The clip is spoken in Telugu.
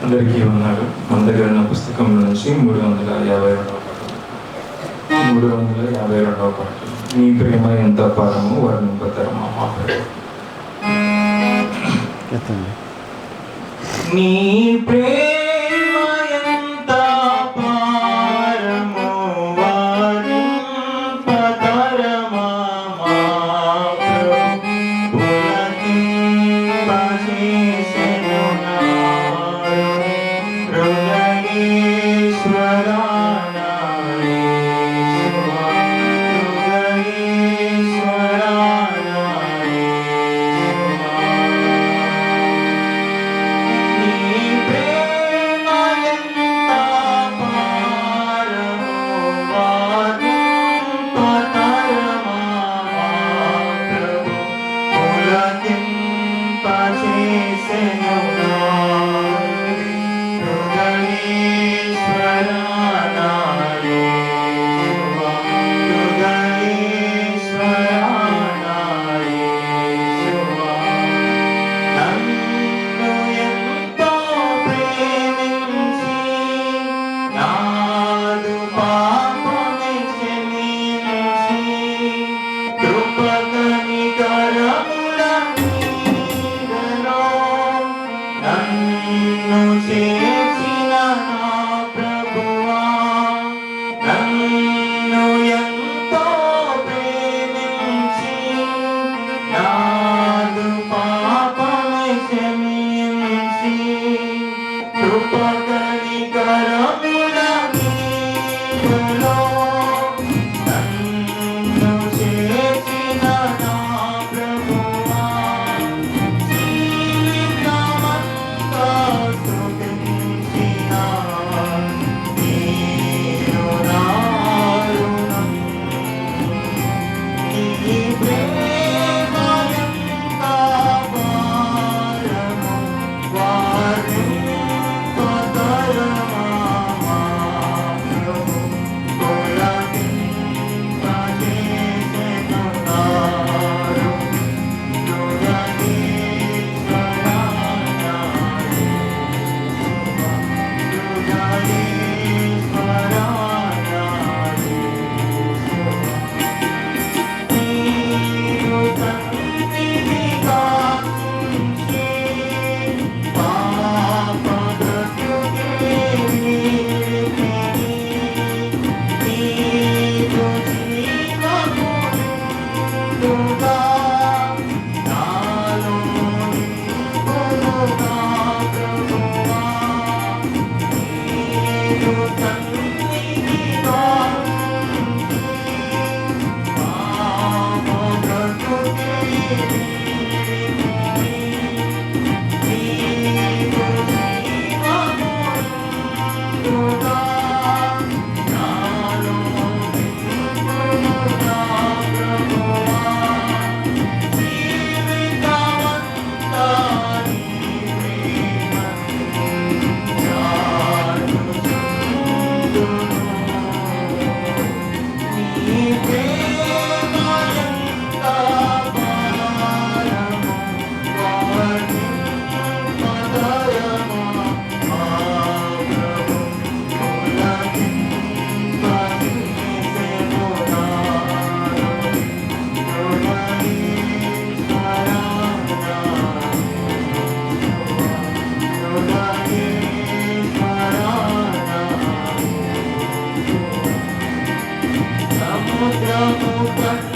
అందరికీ ఉన్నారు మన దగ్గర ఉన్న పుస్తకం నుంచి మూడు వందల యాభై రెండవ మూడు వందల యాభై రెండవ పాట నీ ప్రేమ ఎంత పారము వారిని ఉపతరమా మాట్లాడు నీ ప్రేమ Бога. Thank you. oh no